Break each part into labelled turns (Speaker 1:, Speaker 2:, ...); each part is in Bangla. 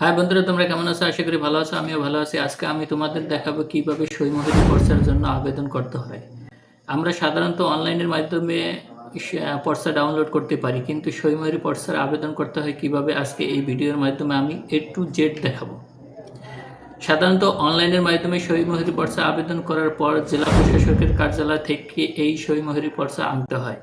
Speaker 1: হাই বন্ধুরা, তোমরা কেমন আছো? আশা করি ভালো আছো, আমিও ভালো আছি। আজকে আমি তোমাদের দেখাবো কীভাবে সইমহরি পর্সার জন্য আবেদন করতে হয়। আমরা সাধারণত অনলাইনের মাধ্যমে পর্সা ডাউনলোড করতে পারি, কিন্তু সইমহরি পর্সার আবেদন করতে হয় কীভাবে? আজকে এই ভিডিওর মাধ্যমে আমি এ টু জেড দেখাবো। সাধারণত অনলাইনের মাধ্যমে সইমহরি পর্সা আবেদন করার পর জেলা প্রশাসকের কার্যালয় থেকে এই সইমহরি পর্সা আনতে হয়।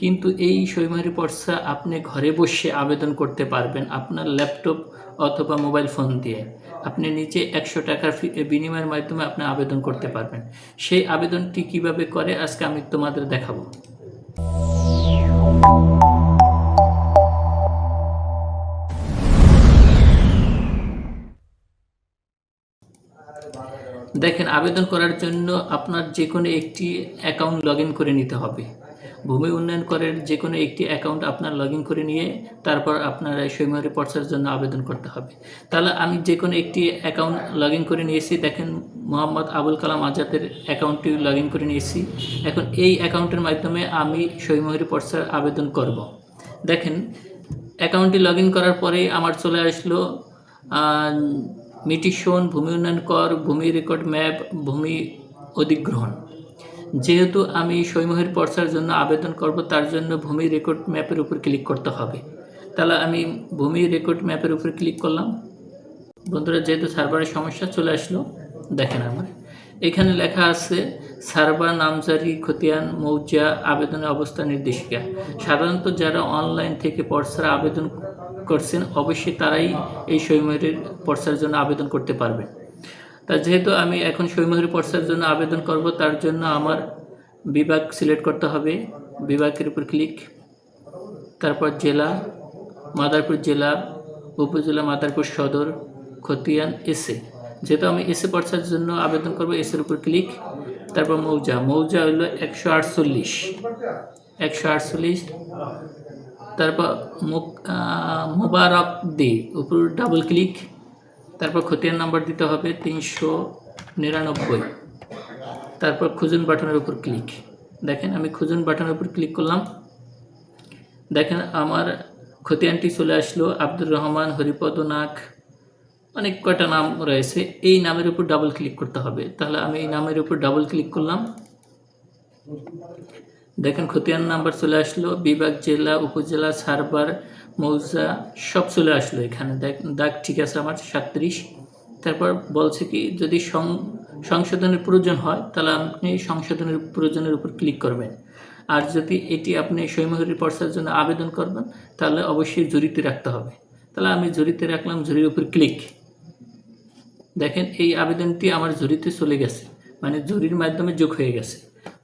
Speaker 1: কিন্তু এই সইমহরি পর্সা আপনি ঘরে বসে আবেদন করতে পারবেন আপনার ল্যাপটপ অথবা মোবাইল ফোন দিয়ে। আপনি নিচে একশো টাকার বিনিময়ের মাধ্যমে আপনি আবেদন করতে পারবেন। সেই আবেদনটি কীভাবে করে, আজকে আমি তোমাদের দেখাবো। দেখেন, আবেদন করার জন্য আপনার যে কোনো একটি অ্যাকাউন্ট লগ করে নিতে হবে। ভূমি উন্নয়ন করের যে কোনো একটি অ্যাকাউন্ট আপনার লগ করে নিয়ে তারপর আপনার সৈমারি পর্সার জন্য আবেদন করতে হবে। তাহলে আমি যে কোনো একটি অ্যাকাউন্ট লগ করে নিয়েছি, দেখেন, মোহাম্মদ আবুল কালাম আজাদের অ্যাকাউন্টটি লগ করে নিয়েছি। এখন এই অ্যাকাউন্টের মাধ্যমে আমি সৈমহরি পর্সার আবেদন করব। দেখেন অ্যাকাউন্টটি লগ করার পরেই আমার চলে আসলো মিটিশন, ভূমি উন্নয়ন কর, ভূমি রেকর্ড ম্যাপ ভূমি অধিগ্রহণ। যেহেতু আমি সৈমহের পর্সার জন্য আবেদন করব, তার জন্য ভূমি রেকর্ড ম্যাপের উপর ক্লিক করতে হবে। তাহলে আমি ভূমি রেকর্ড ম্যাপের উপর ক্লিক করলাম। বন্ধুরা, যেহেতু সার্ভারের সমস্যা চলে আসলো, দেখেন আমার। এখানে লেখা আছে, সার্ভার নামজারি, খতিয়ান, মৌজা, আবেদনের অবস্থা নির্দেশিকা। সাধারণত যারা অনলাইন থেকে পর্সার আবেদন করছেন, অবশ্যই তারাই এই সৈমহের পর্সার জন্য আবেদন করতে পারবেন তা যেহেতু আমি এখন সৈমহের পর্সার জন্য আবেদন করব, তার জন্য আমার বিভাগ সিলেক্ট করতে হবে। বিভাগের উপর ক্লিক, তারপর জেলা, মাদারপুর জেলা, উপজেলা, মাদারপুর সদর, খতিয়ান এসে যেহেতু আমি এসে পর্সার জন্য আবেদন করব এসের উপর ক্লিক, তারপর মৌজা। মৌজা হলো একশো আটচল্লিশ। একশো আটচল্লিশ তারপর মোবারক দে, উপর ডাবল ক্লিক তারপর খতিয়ান নাম্বার দিতে হবে তিনশো নিরানব্বই। তারপর খুঁজুন বাটনের উপর ক্লিক দেখেন, আমি খুঁজুন বাটনের উপর ক্লিক করলাম। দেখেন, আমার খতিয়ানটি চলে আসলো আব্দুর রহমান, হরিপদ নাগ, অনেক কয়টা নাম রয়েছে। এই নামের উপর ডাবল ক্লিক করতে হবে। তাহলে আমি এই নামের উপর ডাবল ক্লিক করলাম। দেখেন খতিয়ান নাম্বার চলে আসলো, বিভাগ, জেলা, উপজেলা, সার্ভার, মৌজা, সব চলে আসলো এখানে। দেখ, দাগ ঠিক আছে আমার, সাতত্রিশ। তারপর বলছে কি, যদি সংশোধনের প্রয়োজন হয়, তাহলে আপনি সংশোধনের প্রয়োজনের উপর ক্লিক করবেন। আর যদি এটি আপনি সৈমহরি পর্সার জন্য আবেদন করবেন, তাহলে অবশ্যই জুরিতে রাখতে হবে। তাহলে আমি জুরিতে রাখলাম জুরির উপর ক্লিক। দেখেন এই আবেদনটি আমার জুরিতে চলে গেছে মানে জুরির মাধ্যমে যোগ হয়ে গেছে।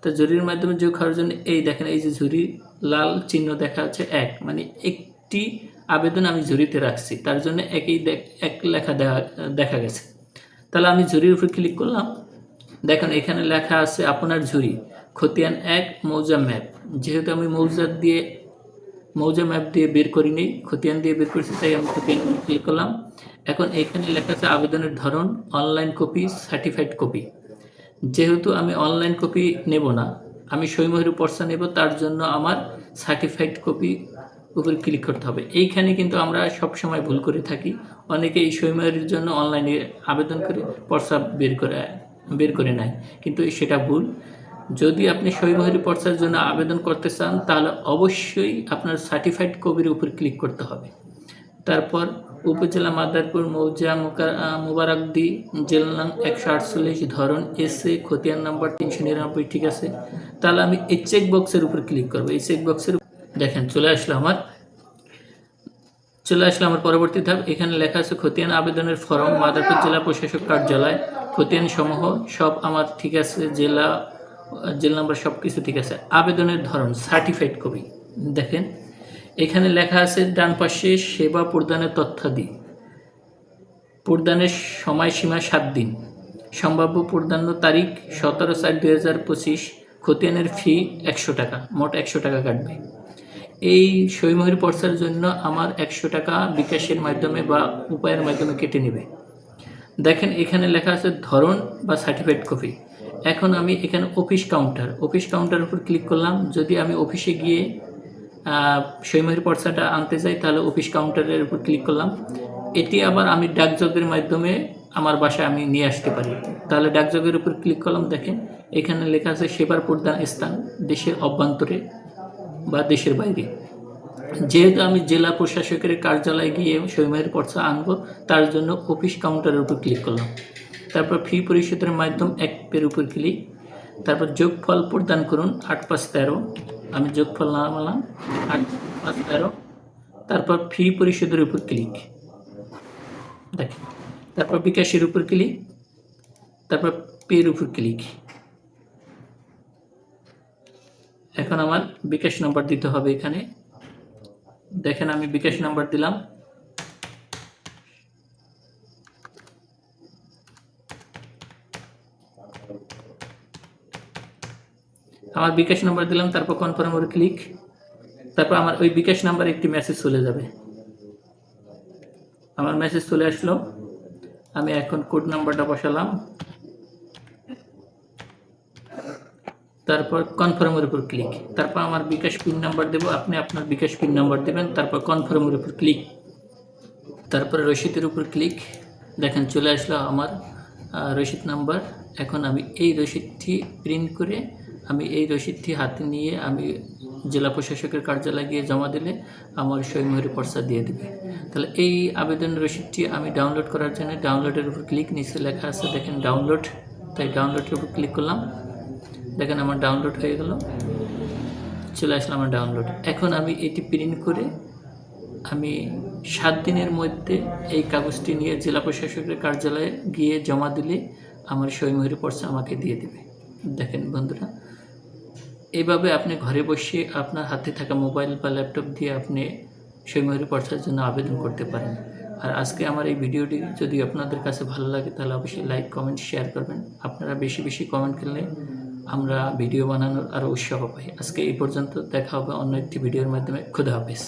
Speaker 1: তো জুরির মাধ্যমে যোগ হওয়ার জন্য এই দেখেন, এই যে জুরি, লাল চিহ্ন দেখা যাচ্ছে এক। মানে একটি আবেদন আমি জুরিতে রাখছি, তার জন্য একই এক লেখা দেখা গেছে। তাহলে আমি জুরির উপর ক্লিক করলাম। দেখেন, এখানে লেখা আছে আপনার ঝুরি খতিয়ান এক, মৌজা ম্যাপ। যেহেতু আমি মৌজা দিয়ে, মৌজা ম্যাপ দিয়ে বের করি নেই খতিয়ান দিয়ে বের করছি, তাই আমি খতিয়ান ক্লিক করলাম। এখন এখানে লেখা আছে আবেদনের ধরন অনলাইন কপি সার্টিফাইড কপি যেহেতু আমি অনলাইন কপি নেব না, আমি সৈমহের পর্সা নেব, তার জন্য আমার সার্টিফাইড কপি উপরে ক্লিক করতে হবে। এইখানে কিন্তু আমরা সব সময় ভুল করে থাকি। অনেকে এই সৈমহের জন্য অনলাইনে আবেদন করে পর্সা বের করে বের করে নেয়, কিন্তু সেটা ভুল। যদি আপনি সৈমহের পর্সার জন্য আবেদন করতে চান, তাহলে অবশ্যই আপনার সার্টিফাইড কপির উপর ক্লিক করতে হবে। তারপর উপজেলা মাদারপুর মৌজা মোবারকদি জেলা নাম একশো আটচল্লিশ ধরন এসে খতিয়ান নাম্বার তিনশো নিরানব্বই, ঠিক আছে? তাহলে আমি এই চেক বক্সের উপর ক্লিক করব। এই চেক বক্সের দেখেন, চলে আসলো আমার। চলে আসলো আমার পরবর্তী ধাপ। এখানে লেখা আছে, খতিয়ান আবেদনের ফর্ম মাদারপুর জেলা প্রশাসক কার্যালয়। খতিয়ান সমূহ সব আমার, ঠিক আছে, জেলা জেলা নাম্বার সব কিছু ঠিক আছে। আবেদনের ধরন সার্টিফাইড কপি দেখেন এখানে লেখা আছে, ডান পাশে সেবা প্রদানের তথ্যাদি। প্রদানের সময়সীমা সাত দিন। সম্ভাব্য প্রদান তারিখ সতেরো চার দুই হাজার পঁচিশ। খতিয়ানের ফি একশো টাকা, মোট একশো টাকা কাটবে। এই সৈমহির পর্সার জন্য আমার একশো টাকা বিকাশের মাধ্যমে বা উপায়ের মাধ্যমে কেটে নেবে। দেখেন, এখানে লেখা আছে ধরন বা সার্টিফাইড কপি এখন আমি এখানে অফিস কাউন্টার অফিস কাউন্টার উপর ক্লিক করলাম। যদি আমি অফিসে গিয়ে সৈমহির পর্চাটা আনতে চাই তাহলে অফিস কাউন্টারের উপর ক্লিক করলাম। এটি আবার আমি ডাকযোগের মাধ্যমে আমার বাসায় আমি নিয়ে আসতে পারি। তাহলে ডাকযোগের উপর ক্লিক করলাম, দেখেন, এখানে লেখা আছে, সেবার প্রদান স্থান দেশের অভ্যন্তরে বা দেশের বাইরে। যেহেতু আমি জেলা প্রশাসকের কার্যালয়ে গিয়ে সৈমাইয়ের পর্চা আনব, তার জন্য অফিস কাউন্টারের উপর ক্লিক করলাম। তারপর ফি পরিশোধের মাধ্যম এক পের উপর ক্লিক তারপর যোগফল প্রদান করুন আট পাঁচ তেরো। আমি যোগফল নামালাম আট তেরো তারপর ফি পরিশোধের উপর ক্লিক দেখেন, তারপর বিকাশের উপর ক্লিক তারপর পের উপর ক্লিক এখন আমার বিকাশ নাম্বার দিতে হবে এখানে। দেখেন আমি বিকাশ নাম্বার দিলাম। আমার বিকাশ নাম্বার দিলাম, তারপর কনফার্ম ওর ক্লিক তারপর আমার ওই বিকাশ নাম্বারে একটি মেসেজ চলে যাবে। আমার মেসেজ চলে আসলো। আমি এখন কোড নাম্বারটা বসালাম। তারপর কনফার্মের উপর ক্লিক তারপর আমার বিকাশ পিন নাম্বার দেবো, আপনি আপনার বিকাশ পিন নাম্বার দেবেন, তারপর কনফার্মের উপর ক্লিক তারপরে রসিদের উপর ক্লিক দেখেন চলে আসলো আমার রসিদ নাম্বার এখন আমি এই রসিদটি প্রিন্ট করে আমি এই রসিদটি হাতে নিয়ে আমি জেলা প্রশাসকের কার্যালয়ে গিয়ে জমা দিলে আমার সৈমহরি পর্চা দিয়ে দেবে। তাহলে এই আবেদন রসিদটি আমি ডাউনলোড করার জন্য ডাউনলোডের উপর ক্লিক নিচে লেখা আছে, দেখেন ডাউনলোড তাই ডাউনলোডের উপর ক্লিক করলাম। দেখেন আমার ডাউনলোড হয়ে গেল। চলে আসলো আমার ডাউনলোড এখন আমি এটি প্রিন্ট করে আমি সাত দিনের মধ্যে এই কাগজটি নিয়ে জেলা প্রশাসকের কার্যালয়ে গিয়ে জমা দিলে আমার সৈমহরি পর্চা আমাকে দিয়ে দেবে। দেখেন বন্ধুরা এইভাবে আপনি ঘরে বসে আপনার হাতে থাকা মোবাইল বা ল্যাপটপ দিয়ে আপনি স্বয়ংহরি পর্চার জন্য আবেদন করতে পারেন। আর আজকে আমার এই ভিডিওটি যদি আপনাদের কাছে ভালো লাগে, তাহলে অবশ্যই লাইক কমেন্ট শেয়ার করবেন। আপনারা বেশি বেশি কমেন্ট করলে আমরা ভিডিও বানানোর আরও উৎসাহ পাই। আজকে এই পর্যন্ত দেখা হবে অন্য একটি ভিডিওর মাধ্যমে। খুদা হাফেজ।